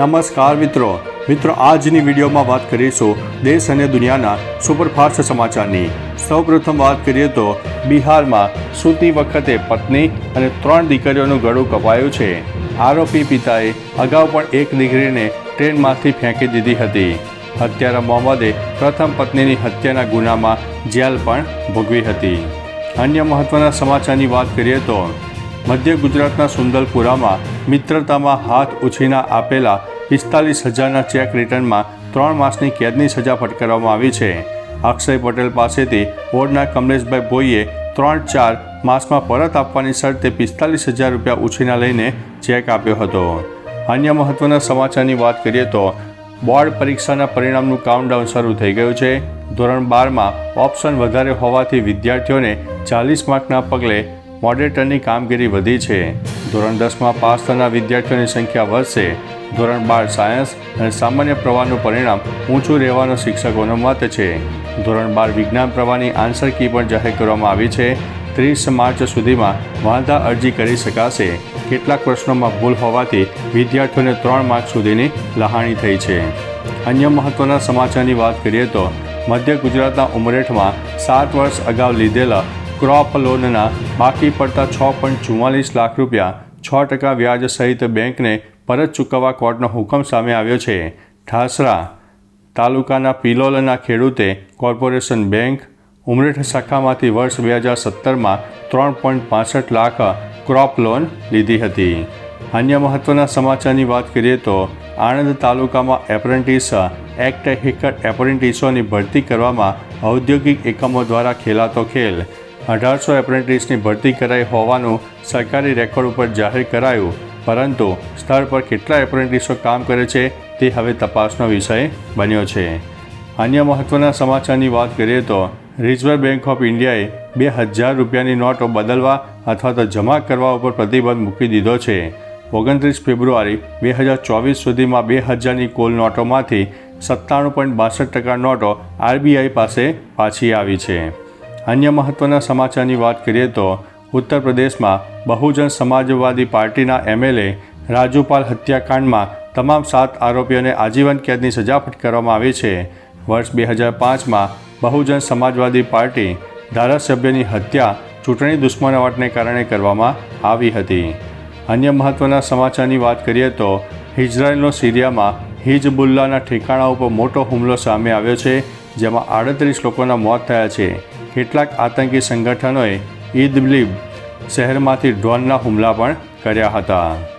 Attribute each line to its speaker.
Speaker 1: નમસ્કાર મિત્રો. મિત્રો, આજની વિડીયોમાં વાત કરીશું દેશ અને દુનિયાના સુપરફાસ્ટ સમાચારની. સૌપ્રથમ વાત કરીએ તો બિહારમાં સૂતી વખતે પત્ની અને ત્રણ દીકરીઓનું ગળું કપાયું છે. આરોપી પિતાએ અગાઉ પણ એક દીકરીને ટ્રેનમાંથી ફેંકી દીધી હતી. હત્યારા મોહમ્મદે પ્રથમ પત્નીની હત્યાના ગુનામાં જેલ પણ ભોગવી હતી. અન્ય મહત્વના સમાચારની વાત કરીએ તો, મધ્ય ગુજરાતના સુંદરપુરામાં મિત્રતામાં હાથ ઉછીના આપેલા પિસ્તાલીસ હજારના ચેક રિટર્નમાં ત્રણ માસની કેદની સજા ફટકારવામાં આવી છે. અક્ષય પટેલ પાસેથી બોર્ડના કમલેશભાઈ ભોઈએ ત્રણ ચાર માસમાં પરત આપવાની શરતે પિસ્તાલીસ હજાર રૂપિયા ઉછીના લઈને ચેક આપ્યો હતો. અન્ય મહત્વના સમાચારની વાત કરીએ તો બોર્ડ પરીક્ષાના પરિણામનું કાઉન્ટડાઉન શરૂ થઈ ગયું છે. ધોરણ બારમાં ઓપ્શન વધારે હોવાથી વિદ્યાર્થીઓને ચાલીસ માર્કના પગલે મોડરેટરની કામગીરી વધી છે. ધોરણ દસમાં પાસ થનાર વિદ્યાર્થીઓની સંખ્યા વધશે. ધોરણ બાર સાયન્સ અને સામાન્ય પ્રવાહનું પરિણામ ઊંચું રહેવાનો શિક્ષકોનો મત છે. ધોરણ બાર વિજ્ઞાન પ્રવાહની આન્સર કી પણ જાહેર કરવામાં આવી છે. ત્રીસ માર્ચ સુધીમાં વાંધા અરજી કરી શકાશે. કેટલાક પ્રશ્નોમાં ભૂલ હોવાથી વિદ્યાર્થીઓને ત્રણ માર્ક સુધીની લહાણી થઈ છે. અન્ય મહત્વના સમાચારની વાત કરીએ તો મધ્ય ગુજરાતના ઉમરેઠમાં સાત વર્ષ અગાઉ લીધેલા ક્રોપ લોનના બાકી પડતા છ પોઈન્ટ ચુમ્માલીસ લાખ રૂપિયા છ ટકા વ્યાજ સહિત બેંકને પરત ચૂકવવા કોર્ટનો હુકમ સામે આવ્યો છે. ઠાસરા તાલુકાના પિલોલના ખેડૂતે કોર્પોરેશન બેંક ઉમરેઠ શાખામાંથી વર્ષ બે હજાર સત્તરમાં ત્રણ પોઈન્ટ પાસઠ લાખ ક્રોપ લોન લીધી હતી. અન્ય મહત્ત્વના સમાચારની વાત કરીએ તો આણંદ તાલુકામાં એપ્રેન્ટિસ એક્ટ હેઠળ એપ્રેન્ટિસોની ભરતી કરવામાં ઔદ્યોગિક એકમો દ્વારા ખેલાતો ખેલ. અઢારસો એપ્રેન્ટિસની ભરતી કરાઈ હોવાનું સરકારી રેકોર્ડ ઉપર જાહેર કરાયું, પરંતુ સ્થળ પર કેટલા એપ્રેન્ટિસો કામ કરે છે તે હવે તપાસનો વિષય બન્યો છે. અન્ય મહત્ત્વના સમાચારની વાત કરીએ તો, રિઝર્વ બેંક ઓફ ઇન્ડિયાએ બે હજાર રૂપિયાની નોટો બદલવા અથવા તો જમા કરવા ઉપર પ્રતિબંધ મૂકી દીધો છે. ઓગણત્રીસ ફેબ્રુઆરી બે હજાર ચોવીસ સુધીમાં બે હજારની કુલ નોટોમાંથી સત્તાણું પોઈન્ટ બાસઠ ટકા નોટો આરબીઆઈ પાસે પાછી આવી છે. અન્ય મહત્ત્વના સમાચારની વાત કરીએ તો ઉત્તર પ્રદેશમાં બહુજન સમાજવાદી પાર્ટીના એમએલએ રાજુપાલ હત્યાકાંડમાં તમામ સાત આરોપીઓને આજીવન કેદની સજા ફટકારવામાં આવી છે. વર્ષ બે હજાર પાંચમાં બહુજન સમાજવાદી પાર્ટી ધારાસભ્યની હત્યા ચૂંટણી દુશ્મનાવટને કારણે કરવામાં આવી હતી. અન્ય મહત્ત્વના સમાચારની વાત કરીએ તો ઇઝરાયેલનો સિરિયામાં હિજબુલ્લાના ઠેકાણા ઉપર મોટો હુમલો સામે આવ્યો છે, જેમાં આડત્રીસ લોકોના મોત થયા છે. કેટલાક આતંકી સંગઠનોએ ઈદબલિબ શહેરમાંથી ડ્રોનના હુમલા પણ કર્યા હતા.